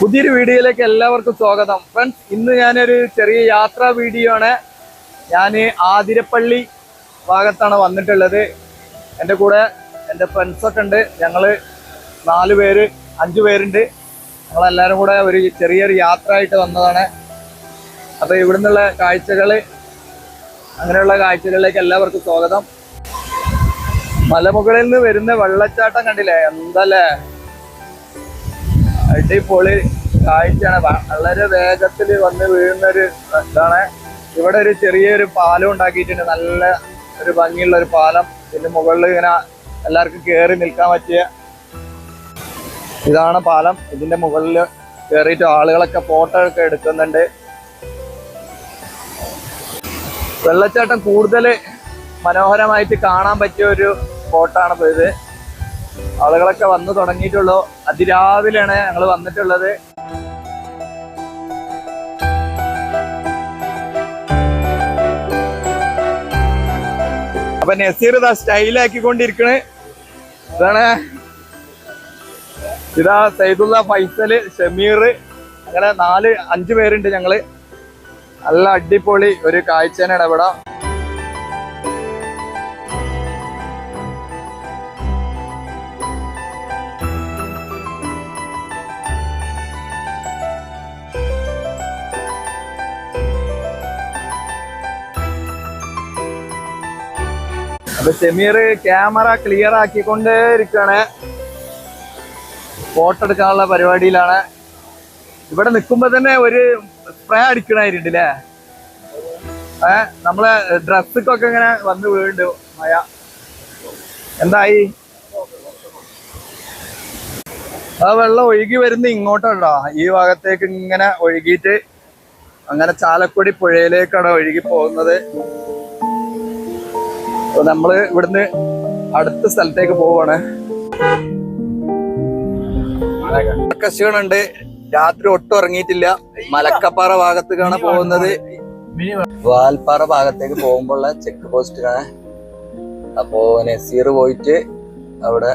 പുതിയൊരു വീഡിയോയിലേക്ക് എല്ലാവർക്കും സ്വാഗതം. ഫ്രണ്ട്സ് ഇന്ന് ഞാനൊരു ചെറിയ യാത്രാ വീഡിയോ ആണ്. ഞാൻ ആതിരപ്പള്ളി ഭാഗത്താണ് വന്നിട്ടുള്ളത്. എന്റെ കൂടെ എന്റെ ഫ്രണ്ട്സൊക്കെ ഉണ്ട്. ഞങ്ങൾ നാല് പേര് അഞ്ച് പേരുണ്ട്. ഞങ്ങളെല്ലാവരും കൂടെ ഒരു ചെറിയൊരു യാത്ര ആയിട്ട് വന്നതാണ്. അപ്പോൾ ഇവിടെ നിന്നുള്ള കാഴ്ചകൾ അങ്ങനെയുള്ള കാഴ്ചകളിലേക്ക് എല്ലാവർക്കും സ്വാഗതം. മലമുകളിൽ നിന്ന് വരുന്ന വെള്ളച്ചാട്ടം കണ്ടില്ലേ? എന്തല്ലേ? അടിപൊളി കാഴ്ചയാണ്. വളരെ വേഗത്തിൽ വന്ന് വീഴുന്നൊരു ഇതാണ്. ഇവിടെ ഒരു ചെറിയൊരു പാലം ഉണ്ടാക്കിയിട്ടുണ്ട്. നല്ല ഒരു ഭംഗിയുള്ള ഒരു പാലം. ഇതിന്റെ മുകളിൽ ഇങ്ങനെ എല്ലാവർക്കും കയറി നിൽക്കാൻ പറ്റിയ ഇതാണ് പാലം. ഇതിന്റെ മുകളിൽ കയറിയിട്ട് ആളുകളൊക്കെ ഫോട്ടോ ഒക്കെ എടുക്കുന്നുണ്ട്. വെള്ളച്ചാട്ടം കൂടുതൽ മനോഹരമായിട്ട് കാണാൻ പറ്റിയ ഒരു സ്പോട്ടാണ് ഇത് ആളുകളൊക്കെ വന്നു തുടങ്ങിയിട്ടുള്ളൂ. അതിരാവിലെയാണ് ഞങ്ങൾ വന്നിട്ടുള്ളത്. അപ്പൊ നസീർ ഇതാ സ്റ്റൈലാക്കിക്കൊണ്ടിരിക്കണ്. ഇതാണ്. ഇതാ സൈദുള്ള ഫൈസൽ ഷമീർ. അങ്ങനെ നാല് അഞ്ചു പേരുണ്ട് ഞങ്ങൾ. നല്ല അടിപൊളി ഒരു കാഴ്ചനാണ് ഇവിടെ. അപ്പൊ ചെമീർ ക്യാമറ ക്ലിയർ ആക്കിക്കൊണ്ടേ ഇരിക്കാണ്. ഫോട്ടോ എടുക്കാനുള്ള പരിപാടിയിലാണ്. ഇവിടെ നിൽക്കുമ്പോ തന്നെ ഒരു സ്പ്രേ അടിക്കണായിരുന്നു അല്ലേ ഏ നമ്മളെ ഡ്രസ്സൊക്കെ ഇങ്ങനെ വന്ന് വീണ്ടു മഴ എന്തായി? ആ വെള്ളം ഒഴുകി വരുന്ന ഇങ്ങോട്ടാണോ ഈ ഭാഗത്തേക്ക് ഇങ്ങനെ ഒഴുകിയിട്ട് അങ്ങനെ ചാലക്കുടി പുഴയിലേക്കാണ് ഒഴുകി പോകുന്നത്. അപ്പൊ നമ്മൾ ഇവിടുന്ന് അടുത്ത സ്ഥലത്തേക്ക് പോവാണ്. ക്ഷീണുണ്ട് രാത്രി ഒട്ടും ഇറങ്ങിയിട്ടില്ല മലക്കപ്പാറ ഭാഗത്തേക്കാണ് പോകുന്നത്. വാൽപ്പാറ ഭാഗത്തേക്ക് പോകുമ്പോഴുള്ള ചെക്ക് പോസ്റ്റിലാണ് അപ്പോ നസീർ പോയിട്ട് അവിടെ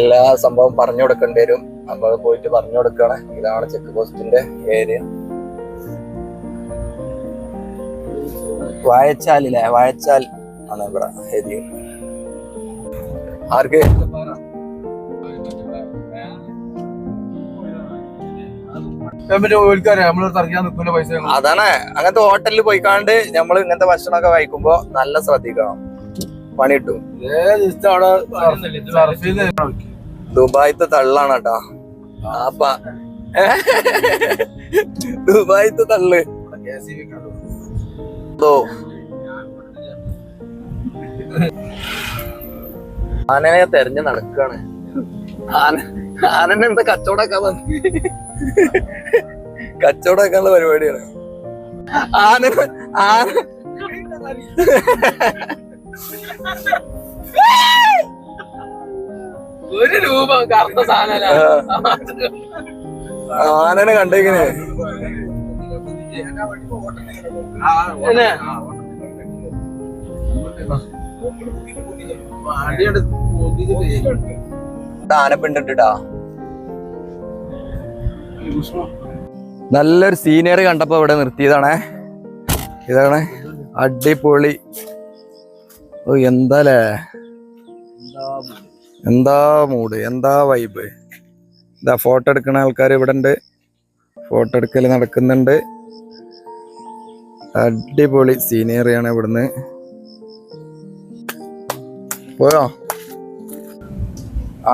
എല്ലാ സംഭവം പറഞ്ഞു കൊടുക്കേണ്ടി വരും. അപ്പൊ പോയിട്ട് പറഞ്ഞു കൊടുക്കാണ്. ഇതാണ് ചെക്ക് പോസ്റ്റിന്റെ ഏരിയ വാഴച്ചാലില്ലേ വാഴച്ചാൽ ആണ് ഇവിടെ ഏരിയ ആർക്ക്? അതാണ്. അങ്ങനത്തെ ഹോട്ടലിൽ പോയിക്കാണ്ട് നമ്മൾ ഇങ്ങനത്തെ ഭക്ഷണമൊക്കെ കഴിക്കുമ്പോ നല്ല ശ്രദ്ധിക്കണം. പണി കിട്ടും. ദുബായിത്തെ തള്ളാണ് കേട്ടാ. ആപ്പ. ദുബായിത്തെ തള്ള്. ഓ ആനനെ തെരഞ്ഞു നടക്കാണ്. ആന ആനനെ എന്താ കച്ചവടക്കാൻ വന്ന്. കച്ചവടക്കാനുള്ള പരിപാടിയാണ്. ആന ആന ഒരു രൂപ കറുത്ത സാധന ആനനെ കണ്ടേക്കിനെ. ആനപ്പിണ്ടിട്ടാ. നല്ലൊരു സീനിയർ കണ്ടപ്പോ ഇവിടെ നിർത്തിയതാണേ. ഇതാണ് അടിപൊളി. ഓ എന്താലേ? എന്താ മൂഡ്? എന്താ വൈബ് ഇതാ ഫോട്ടോ എടുക്കുന്ന ആൾക്കാർ ഇവിടെ ഉണ്ട് ഫോട്ടോ എടുക്കൽ നടക്കുന്നുണ്ട്. അടിപൊളി സീനിയറിയാണ് ഇവിടുന്ന്. പോയോ?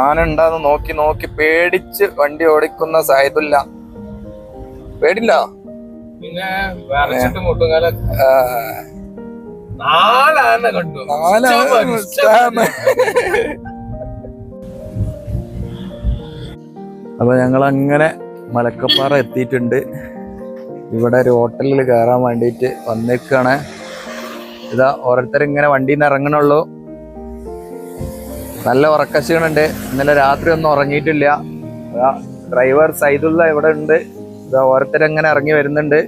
ആന ഉണ്ടാന്ന് നോക്കി നോക്കി പേടിച്ച് വണ്ടി ഓടിക്കുന്ന സായതുല്ല പേടില്ല? പിന്നെ നാലാന കണ്ടു. അപ്പൊ ഞങ്ങൾ അങ്ങനെ മലക്കപ്പാറ എത്തിയിട്ടുണ്ട്. ഇവിടെ ഒരു ഹോട്ടലിൽ കയറാൻ വേണ്ടിയിട്ട് വന്നേക്കാണ് ഇതാ ഓരോരുത്തർ ഇങ്ങനെ വണ്ടിയിൽ നിന്ന് ഇറങ്ങണുള്ളൂ. നല്ല ഉറക്കക്ഷീണുണ്ട് ഇന്നലെ രാത്രി ഒന്നും ഉറങ്ങിയിട്ടില്ല. ഡ്രൈവർ സൈദുള്ള ഇവിടെ ഉണ്ട്. ഇതാ ഓരോരുത്തർ ഇങ്ങനെ ഇറങ്ങി വരുന്നുണ്ട്.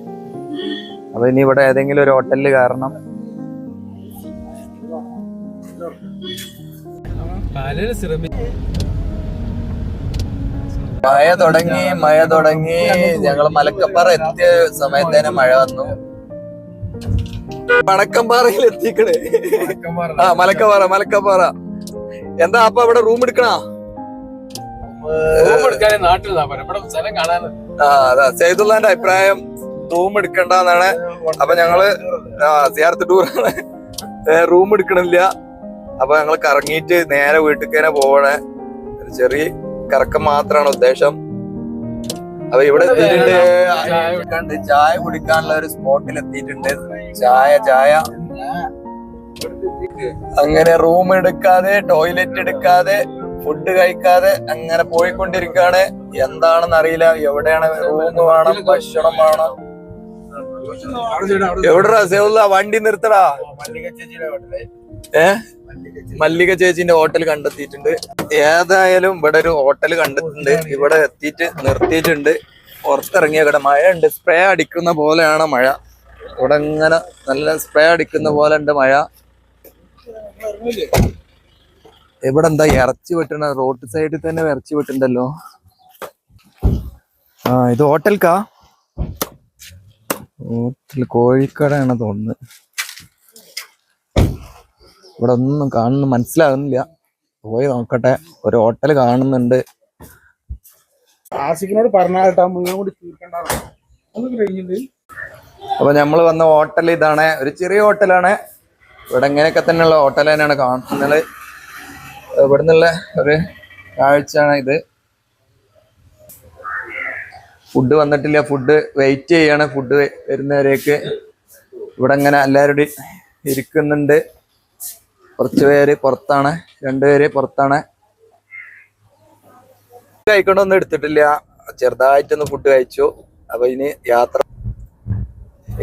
അപ്പൊ ഇനി ഇവിടെ ഏതെങ്കിലും ഒരു ഹോട്ടലിൽ കയറണം. ശ്രമിക്കും മഴ തുടങ്ങി മഴ തുടങ്ങി. ഞങ്ങൾ മലക്കപ്പാറ എത്തിയ സമയത്ത് തന്നെ മഴ വന്നു. മണക്കമ്പാറയിൽ എത്തിക്കണേ. ആ മലക്കപ്പാറ മലക്കപ്പാറ. എന്താ അപ്പൊ അവിടെ റൂം എടുക്കണോ? ആ അതാ. സെയ്തുള്ളാന്റെ അഭിപ്രായം റൂം എടുക്കണ്ടെന്നാണ്. അപ്പൊ ഞങ്ങൾ ആ സിയാർത്ത് ടൂറാണ് റൂം എടുക്കണില്ല. അപ്പൊ ഞങ്ങൾ കറങ്ങിയിട്ട് നേരെ വീട്ടിൽ തന്നെ പോവണേ ചെറിയ കറക്കം മാത്രമാണ് ഉദ്ദേശം. അപ്പൊ ഇവിടെ എത്തിയിട്ടുണ്ട് ചായ കുടിക്കാനുള്ള ഒരു സ്പോട്ടിൽ എത്തിയിട്ടുണ്ട്. ചായ ചായ. അങ്ങനെ റൂം എടുക്കാതെ ടോയ്ലറ്റ് എടുക്കാതെ ഫുഡ് കഴിക്കാതെ അങ്ങനെ പോയിക്കൊണ്ടിരിക്കാണ് എന്താണെന്ന് അറിയില്ല. എവിടെയാണ് റൂം വേണം ഭക്ഷണം വേണം? എവിടെടാ? സേവുള്ള വണ്ടി നിർത്തടാ. ഏ? മല്ലിക ചേച്ചിന്റെ ഹോട്ടൽ കണ്ടെത്തിയിട്ടുണ്ട്. ഏതായാലും ഇവിടെ ഒരു ഹോട്ടൽ കണ്ടെത്തിയിട്ടുണ്ട്. ഇവിടെ എത്തിയിട്ട് നിർത്തിയിട്ടുണ്ട്. പുറത്തിറങ്ങിയ ഇവിടെ മഴ ഉണ്ട് സ്പ്രേ അടിക്കുന്ന പോലെയാണ് മഴ. ഇവിടെ ഇങ്ങനെ നല്ല സ്പ്രേ അടിക്കുന്ന പോലെ ഉണ്ട് മഴ. ഇവിടെ എന്താ ഇറച്ചി വെട്ടണ? റോഡ് സൈഡിൽ തന്നെ ഇറച്ചി വെട്ടുണ്ടല്ലോ ആ ഇത് ഹോട്ടൽക്കാ? ഹോട്ടൽ കോഴിക്കടയാണ് തോന്നുന്നത് ഇവിടെ ഒന്നും കാണുന്നു മനസ്സിലാകുന്നില്ല. പോയി നോക്കട്ടെ. ഒരു ഹോട്ടൽ കാണുന്നുണ്ട്. ആസിഫിനോട് പറഞ്ഞാട്ടാ മുഴുവൻ കൂടി അപ്പൊ നമ്മൾ വന്ന ഹോട്ടൽ ഇതാണ്. ഒരു ചെറിയ ഹോട്ടലാണ് ഇവിടെ ഇങ്ങനെയൊക്കെ തന്നെയുള്ള ഹോട്ടൽ തന്നെയാണ് കാണുന്നത്. ഇവിടെ നിന്നുള്ള ഒരു കാഴ്ചയാണ് ഇത്. ഫുഡ് വന്നിട്ടില്ല. ഫുഡ് വെയിറ്റ് ചെയ്യാണ്. ഫുഡ് വരുന്നവരേക്ക്. ഇവിടെ ഇങ്ങനെ എല്ലാവരും ഇരിക്കുന്നുണ്ട്. കുറച്ച് പേര് പുറത്താണ് രണ്ടുപേര് പുറത്താണ്. കഴിക്കണ്ടൊന്നും എടുത്തിട്ടില്ല. ചെറുതായിട്ടൊന്ന് ഫുഡ് കഴിച്ചു. അപ്പൊ ഇനി യാത്ര.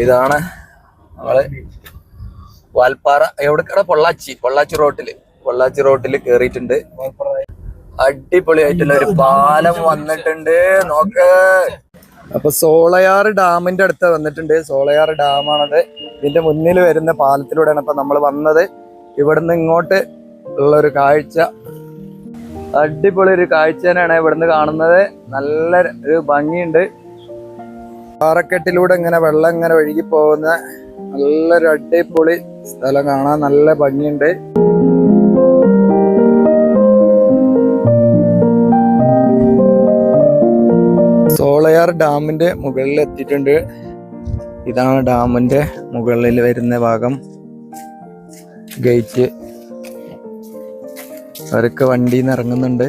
ഇതാണ് നമ്മൾ വാൽപ്പാറ. എവിടെക്കാണ്? പൊള്ളാച്ചി പൊള്ളാച്ചി റോട്ടിൽ പൊള്ളാച്ചി റോട്ടിൽ കേറിയിട്ടുണ്ട്. അടിപൊളിയായിട്ടുള്ള ഒരു പാലം വന്നിട്ടുണ്ട്. നോക്ക്. അപ്പൊ സോളയാർ ഡാമിന്റെ അടുത്ത് വന്നിട്ടുണ്ട്. സോളയാർ ഡാമാണത്. ഇതിന്റെ മുന്നിൽ വരുന്ന പാലത്തിലൂടെയാണ് ഇപ്പൊ നമ്മൾ വന്നത്. ഇവിടുന്ന് ഇങ്ങോട്ട് ഉള്ള ഒരു കാഴ്ച. അടിപൊളി ഒരു കാഴ്ച തന്നെയാണ് ഇവിടുന്ന് കാണുന്നത്. നല്ല ഒരു ഭംഗിയുണ്ട്. പാറക്കെട്ടിലൂടെ ഇങ്ങനെ വെള്ളം ഇങ്ങനെ ഒഴുകി പോകുന്ന നല്ലൊരു അടിപൊളി സ്ഥലം കാണാൻ നല്ല ഭംഗിയുണ്ട്. സോളയാർ ഡാമിന്റെ മുകളിൽ എത്തിയിട്ടുണ്ട്. ഇതാണ് ഡാമിന്റെ മുകളിൽ വരുന്ന ഭാഗം. ഗേറ്റ്. അവരൊക്കെ വണ്ടിയിൽ നിന്ന് ഇറങ്ങുന്നുണ്ട്.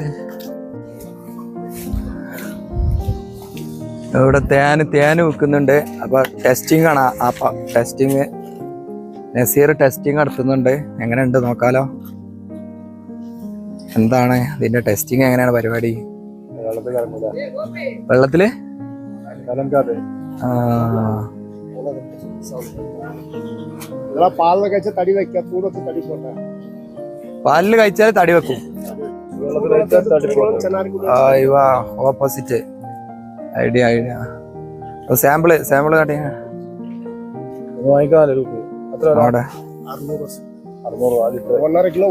ഇവിടെ തേൻ തേൻ വിൽക്കുന്നുണ്ട്. അപ്പൊ ടെസ്റ്റിംഗ് ആണ്. ആ ടെസ്റ്റിങ് നസീർ ടെസ്റ്റിംഗ് നടത്തുന്നുണ്ട്. എങ്ങനെയുണ്ട് നോക്കാലോ? എന്താണ് ഇതിന്റെ ടെസ്റ്റിംഗ് എങ്ങനെയാണ് പരിപാടി? വെള്ളത്തിൽ? ആ. തടി തടി പോട്ടെ. പാലിൽ കഴിച്ചാൽ തടി വെക്കും. ആ ഇവ opposite idea idea sample sample കാട്ടിയ ഒന്നര കിലോ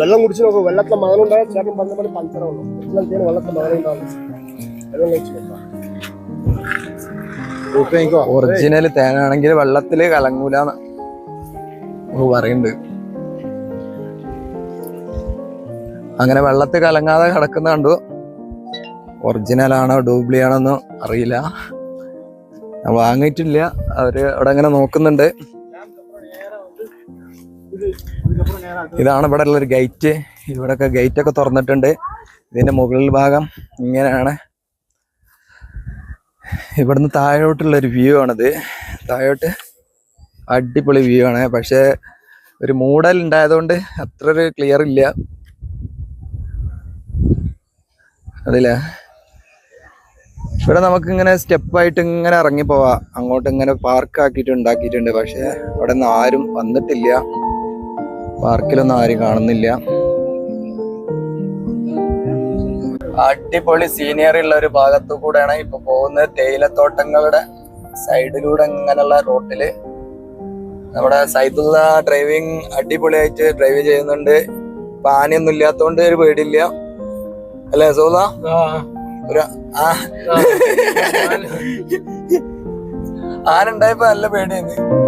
വെള്ളം കുടിച്ചു നോക്കും. വെള്ളത്തിലെ മകനുണ്ടായ ചേട്ടൻ പന്ത്രണ്ട് പഞ്ചറാവുള്ളൂ. ഒരിക്കലും വെള്ളത്തിലെ മകനുണ്ടാവും വെള്ളം കഴിച്ചു നോക്കാം. ഒറിജിനൽ തേനാണെങ്കിൽ വെള്ളത്തിൽ കലങ്ങൂലെന്ന് പറയുന്നുണ്ട് അങ്ങനെ വെള്ളത്തിൽ കലങ്ങാതെ കിടക്കുന്ന കണ്ടു. ഒറിജിനൽ ആണോ ഡ്യൂപ്ലി ആണോന്ന് അറിയില്ല. വാങ്ങിയിട്ടില്ല. അവർ അവിടെ അങ്ങനെ നോക്കുന്നുണ്ട്. ഇതാണ് ഇവിടെ ഉള്ളൊരു ഗേറ്റ് ഇവിടെയൊക്കെ ഗേറ്റ് ഒക്കെ തുറന്നിട്ടുണ്ട്. ഇതിന്റെ മുകളിൽ ഭാഗം ഇങ്ങനെയാണ്. ഇവിടുന്ന് താഴോട്ടുള്ളൊരു വ്യൂ ആണിത്. താഴോട്ട് അടിപൊളി വ്യൂ ആണ്. പക്ഷേ ഒരു മൂടൽ ഉണ്ടായതുകൊണ്ട് അത്ര ഒരു ക്ലിയർ ഇല്ല. അതില്ല ഇവിടെ നമുക്ക് ഇങ്ങനെ സ്റ്റെപ്പായിട്ട് ഇങ്ങനെ ഇറങ്ങി പോവാം. അങ്ങോട്ട് ഇങ്ങനെ പാർക്ക് ആക്കിയിട്ട് ഉണ്ടാക്കിയിട്ടുണ്ട് പക്ഷേ അവിടെ നിന്ന് ആരും വന്നിട്ടില്ല. പാർക്കിലൊന്നും ആരും കാണുന്നില്ല. അടിപൊളി സീനിയർ ഉള്ള ഒരു ഭാഗത്തു കൂടെയാണ് ഇപ്പൊ പോകുന്നത്. തേയിലത്തോട്ടങ്ങളുടെ സൈഡിലൂടെ ഇങ്ങനെയുള്ള റോട്ടിൽ നമ്മുടെ സൈദുള്ള ഡ്രൈവിംഗ് അടിപൊളിയായിട്ട് ഡ്രൈവ് ചെയ്യുന്നുണ്ട്. പാനിയൊന്നും ഇല്ലാത്തോണ്ട് ഒരു പേടിയില്ല. അല്ലേ സോദ ഒരു ആ. ആന ഉണ്ടായപ്പോ നല്ല പേടിയായിരുന്നു.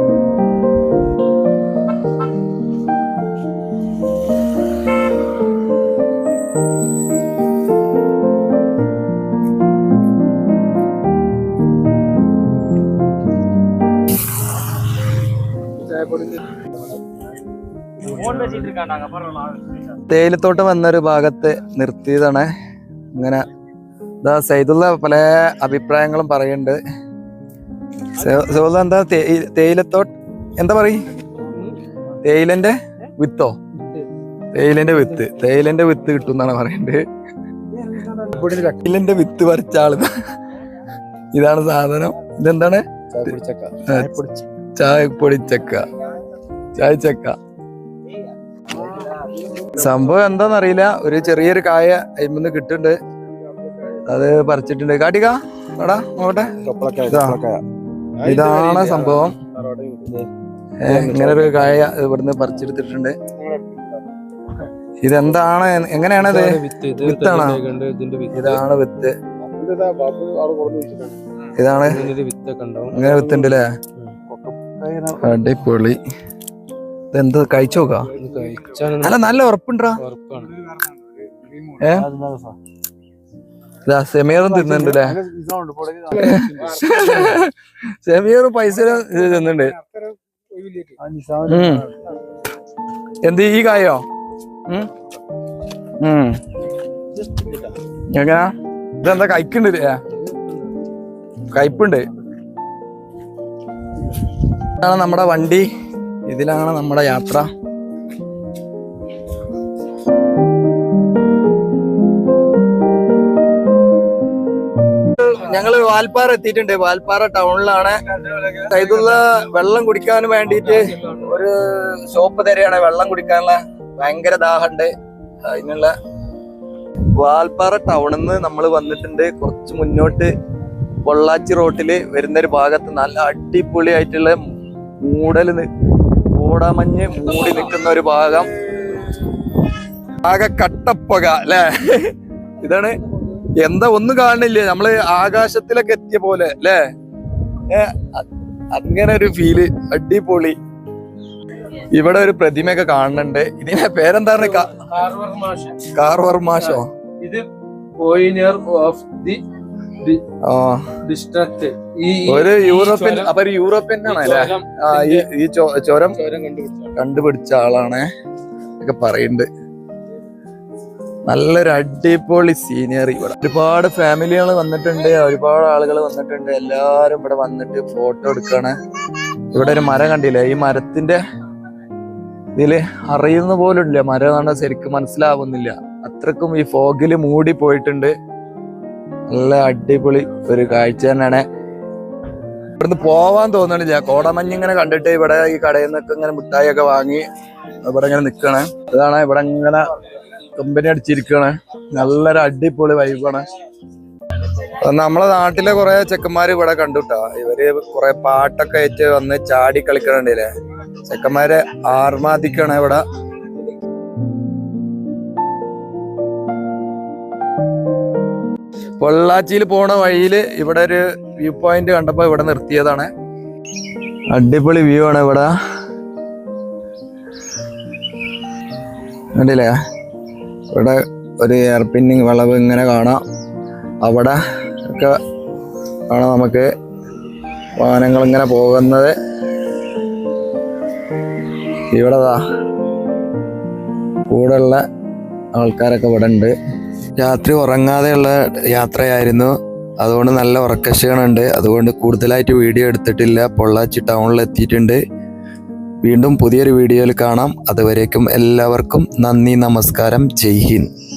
തേയിലത്തോട്ടം വന്നൊരു ഭാഗത്ത് നിർത്തിയതാണ്. ഇങ്ങനെ ഇതാ സൈദുള്ള പല അഭിപ്രായങ്ങളും പറയുന്നുണ്ട്. സൈദുള്ള എന്താ തേയിലത്തോട്ട് എന്താ പറയും? തേയിലന്റെ വിത്തോ? തേയിലന്റെ വിത്ത്. തേയിലന്റെ വിത്ത് കിട്ടും എന്നാണ് പറയുന്നത്. തേയിലന്റെ വിത്ത് പറിച്ച ആൾ ഇതാണ് സാധനം. ഇതെന്താണ്? ചായപ്പൊടിച്ചക്ക ചായച്ചക്ക. സംഭവം എന്താന്നറിയില്ല. ഒരു ചെറിയൊരു കായ അയിമന്ന് കിട്ടുണ്ട് അത് പറിച്ചിട്ടുണ്ട്. കാട്ടിക്ക എടാ നോക്കട്ടെ ഇതാ. ഇതാണ് സംഭവം. ഇങ്ങനെ ഒരു കായ ഇവിടുന്ന് പറിച്ചെടുത്തിട്ടുണ്ട്. ഇതെന്താണ്? എങ്ങനെയാണ് ഇത് വിത്താണ്? ഇതാണ് വിത്ത്. ഇതാണ്? ഇങ്ങനെ വിത്തുണ്ട് അല്ലേ അടിപൊളി. ഇതെന്ത് കഴിച്ചു നോക്കാ? അല്ല നല്ല ഉറപ്പുണ്ടാ ഏ? സെമിയറും തിന്നുണ്ട് സെമീറും പൈസ തിന്നുണ്ട്. എന്ത് ഈ കായോ. എങ്ങനാ? ഇതെന്താ കഴിക്കണ്ട? കയ്പുണ്ട് ഇതാണ് നമ്മുടെ വണ്ടി. ഇതിലാണ് നമ്മുടെ യാത്ര. ഞങ്ങൾ വാൽപ്പാറ എത്തിയിട്ടുണ്ട്. വാൽപ്പാറ ടൗണിലാണ്. ഇതുള്ള വെള്ളം കുടിക്കാൻ വേണ്ടിയിട്ട് ഒരു ഷോപ്പ് തരെയാണ് വെള്ളം കുടിക്കാനുള്ള ഭയങ്കര ദാഹമുണ്ട്. അതിനുള്ള വാൽപ്പാറ ടൗണിൽ നിന്ന് നമ്മൾ വന്നിട്ടുണ്ട്. കുറച്ച് മുന്നോട്ട് പൊള്ളാച്ചി റോട്ടിൽ വരുന്ന ഒരു ഭാഗത്ത് നല്ല അടിപൊളിയായിട്ടുള്ള മൂടൽ നി- കോടമഞ്ഞ് മൂടി നിൽക്കുന്ന ഒരു ഭാഗം. ആകെ കട്ടപ്പക അല്ലേ? ഇതാണ് എന്താ ഒന്നും കാണില്ലേ നമ്മൾ ആകാശത്തിലൊക്കെ എത്തിയ പോലെ അല്ലേ? അങ്ങനെ ഒരു ഫീൽ അടിപൊളി. ഇവിടെ ഒരു പ്രതിമയൊക്കെ കാണുന്നുണ്ട്. ഇതിന്റെ പേരെന്താണ്? കാർവർമാശോ കാർവർ മാഷോ ഇത് ഓഫ് ദി ഡിസ്ട്രക്ട് ഒരു യൂറോപ്യൻ അപ്പൊ ഒരു യൂറോപ്യൻ ആണല്ലേ? ആ ഈ ചുരം കണ്ടുപിടിച്ച? ആളാണ് ഒക്കെ പറയുന്നുണ്ട്. നല്ലൊരു അടിപൊളി സീനിയറി ഇവിടെ. ഒരുപാട് ഫാമിലികൾ വന്നിട്ടുണ്ട് ഒരുപാട് ആളുകൾ വന്നിട്ടുണ്ട്. എല്ലാരും ഇവിടെ വന്നിട്ട് ഫോട്ടോ എടുക്കാണ്. ഇവിടെ ഒരു മരം കണ്ടില്ലേ? ഈ മരത്തിന്റെ ഇതിൽ അറിയുന്ന പോലും ഇല്ല. മരം എന്നാണ് ശരിക്കും മനസ്സിലാവുന്നില്ല. അത്രക്കും ഈ ഫോഗിൽ മൂടി പോയിട്ടുണ്ട്. നല്ല അടിപൊളി ഒരു കാഴ്ച തന്നെയാണ്. ഇവിടുന്ന് പോവാൻ തോന്നണില്ല. കോടമഞ്ഞ് ഇങ്ങനെ കണ്ടിട്ട് ഇവിടെ ഈ കടയിൽ നിന്നൊക്കെ ഇങ്ങനെ മിഠായി ഒക്കെ വാങ്ങി ഇവിടെ ഇങ്ങനെ നിക്കണേ. അതാണ് ഇവിടെ ഇങ്ങനെ കമ്പനി അടിച്ചിരിക്കണേ. നല്ലൊരു അടിപൊളി വൈബാണ് നമ്മളെ നാട്ടിലെ കുറെ ചെക്കന്മാര് ഇവിടെ കണ്ടുട്ടാ. ഇവർ കുറെ പാട്ടൊക്കെ ആയിട്ട് വന്ന് ചാടി കളിക്കണേ ചെക്കന്മാരെ ആർമാദിക്കണേ ഇവിടെ. പൊള്ളാച്ചിയിൽ പോണ വഴിയിൽ ഇവിടെ ഒരു വ്യൂ പോയിന്റ് കണ്ടപ്പോ ഇവിടെ നിർത്തിയതാണ്. അടിപൊളി വ്യൂ ആണ് ഇവിടെ. കണ്ടില്ലേ? ഇവിടെ ഒരു എയർപിന്നിങ് വളവ് ഇങ്ങനെ കാണാം. അവിടെ ഒക്കെ കാണാം നമുക്ക് വാഹനങ്ങൾ ഇങ്ങനെ പോകുന്നത്. ഇവിടെതാ കൂടെയുള്ള ആൾക്കാരൊക്കെ ഇവിടെ ഉണ്ട്. രാത്രി ഉറങ്ങാതെയുള്ള യാത്രയായിരുന്നു. അതുകൊണ്ട് നല്ല ഉറക്കക്ഷീണമുണ്ട് അതുകൊണ്ട് കൂടുതലായിട്ട് വീഡിയോ എടുത്തിട്ടില്ല. പൊള്ളാച്ചി ടൗണിൽ എത്തിയിട്ടുണ്ട്. വീണ്ടും പുതിയൊരു വീഡിയോയിൽ കാണാം. അതുവരേക്കും എല്ലാവർക്കും നന്ദി നമസ്കാരം. ജയ് ഹിന്ദ്.